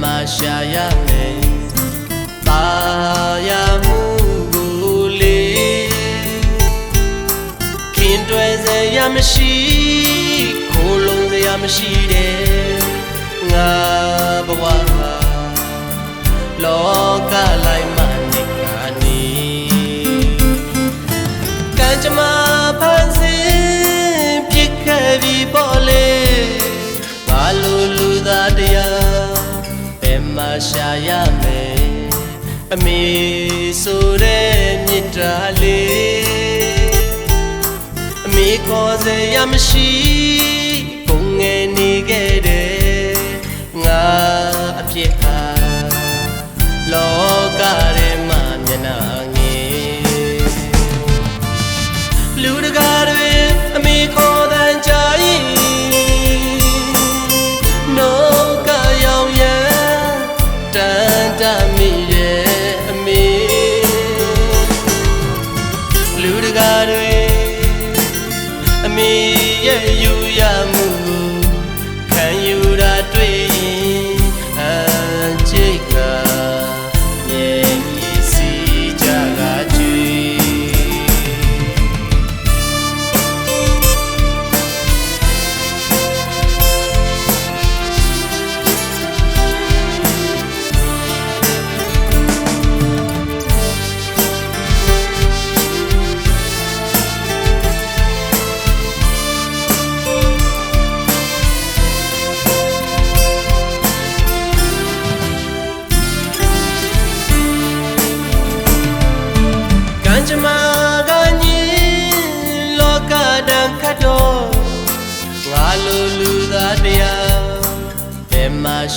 မှာရှာရမယ်ပါရမှုကိုလေခင်တွယ်စရာမရှိခိုးလုံးစရာမရှိတဲ့ငါဘဝဟာလောကလိုက် ရှာရမယ်အမေဆိုတဲ့မြစ်တာလေးအမေခေါ်စရာမရှိပုံငယ်နေခဲ့တယ်ငါအဖြစ်ဟာလောကထဲမှာမျက်နှာငယ်လူတကာ တန်တမိရဲ့အမေလူတကာတွေအမေရဲ့ယူရ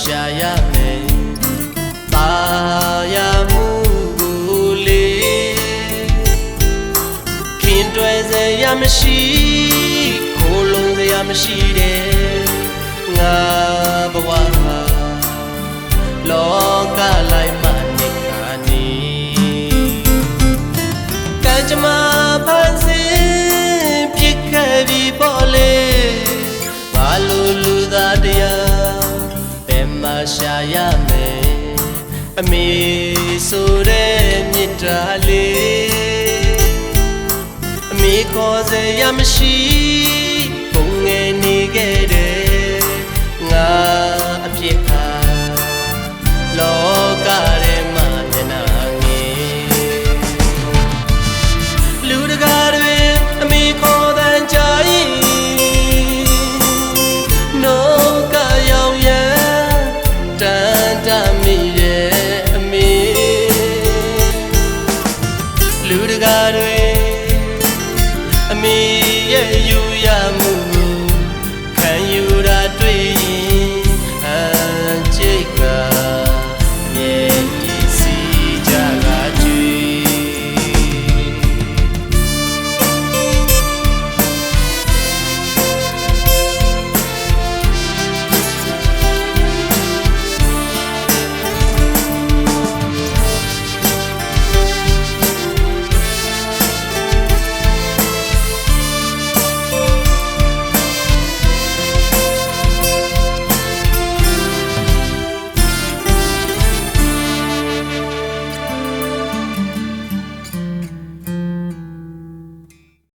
ရှာရမယ်ပါရမှုကိုလေခင်တွယ်စရာမရှိခိုးလုံးစရာမရှိတဲ့ငါဘဝဟာလောကလိုက်မှနေခါနေကံကြမ္မာဖန်ဆင်းပြစ်ခဲ့ပြီးပေါ်လေဘာလို့လူသားတရားဘယ်မှာ ရှာရမယ်အမေဆိုတဲ့မြစ်တာလေးအမေခေါ်စရာမရှိဘုံငယ်နေခဲ့တယ်